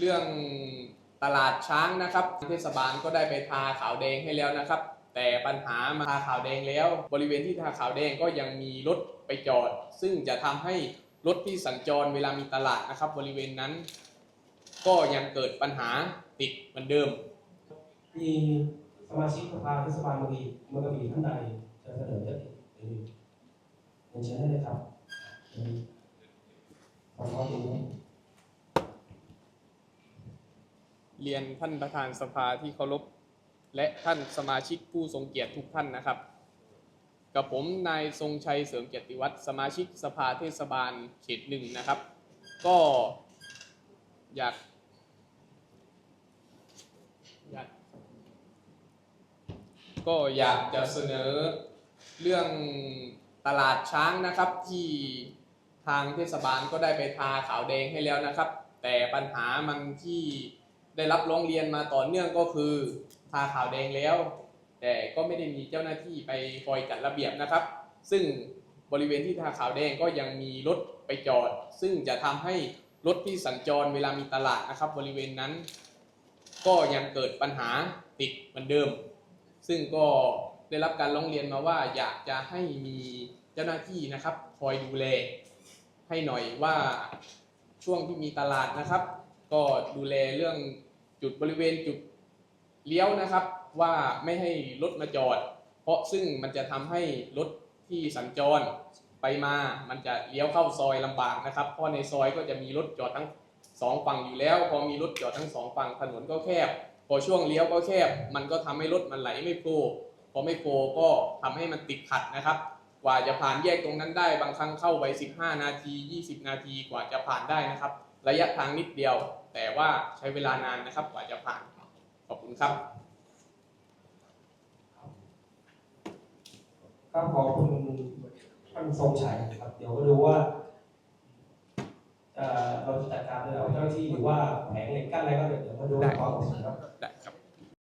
เรื่องตลาดช้างนะครับเทศบาลก็ได้ไปทาขาวแดงให้แล้วนะครับ แต่ปัญหามาทาขาวแดงแล้ว บริเวณที่ทาขาวแดงก็ยังมีรถไปจอด ซึ่งจะทำให้รถที่สัญจรเวลามีตลาดนะครับ บริเวณนั้น ก็ยังเกิดปัญหาติดเหมือนเดิมมีสมาชิกสภาเทศบาลเมืองอีเมืองกระบี่ท่านใดจะเสนอยติหรือเรียนเชิญได้เลยครับขอความรู้ เรียนท่านประธานสภาที่เคารพและท่านสมาชิกผู้ทรงเกียรติทุกท่านนะครับ กับผมนายทรงชัยเสริมเกียรติวัฒน์สมาชิกสภาเทศบาลเขตหนึ่งนะครับ ก็อยากอยากก็อยากจะเสนอเรื่องตลาดช้างนะครับที่ทางเทศบาลก็ได้ไปทาขาวแดงให้แล้วนะครับ แต่ปัญหามันที่ ได้รับร้องเรียนมาต่อเนื่องก็คือทาขาวแดงแล้ว แต่ก็ไม่ได้มีเจ้าหน้าที่ไปคอยจัดระเบียบนะครับ ซึ่งบริเวณที่ทาขาวแดงก็ยังมีรถไปจอด ซึ่งจะทำให้รถที่สัญจรเวลามีตลาดนะครับ บริเวณนั้น ก็ยังเกิดปัญหาติดเหมือนเดิม ซึ่งก็ได้รับการร้องเรียนมาว่าอยากจะให้มีเจ้าหน้าที่นะครับ คอยดูแลให้หน่อยว่าช่วงที่มีตลาดนะครับ ก็ดูแลเรื่อง จุดบริเวณจุดเลี้ยวนะครับ ว่าไม่ให้รถมาจอด เพราะซึ่งมันจะทำให้รถที่สัญจรไปมามันจะเลี้ยวเข้าซอยลำบากนะครับ เพราะในซอยก็จะมีรถจอดทั้งสองฝั่งอยู่แล้ว พอมีรถจอดทั้งสองฝั่งถนนก็แคบ พอช่วงเลี้ยวก็แคบ มันก็ทำให้รถมันไหลไม่โฟพอไม่โฟก็ทำให้มันติดขัดนะครับ กว่าจะผ่านแยกตรงนั้นได้บางครั้งเข้าไป 15 นาที 20 นาทีกว่าจะผ่านได้นะครับ ระยะทางนิดเดียว แต่ว่าใช้เวลานานนะครับกว่าจะผ่าน ขอบคุณครับครับขอบคุณท่านทรงชัยครับ เดี๋ยวก็ดูว่าเอ่อเราจะจัดการโดยเอาเจ้าหน้าที่หรือว่าแผงเหล็กกั้นอะไรก็เดี๋ยวเดี๋ยวมาดูได้ความเหมาะสมครับได้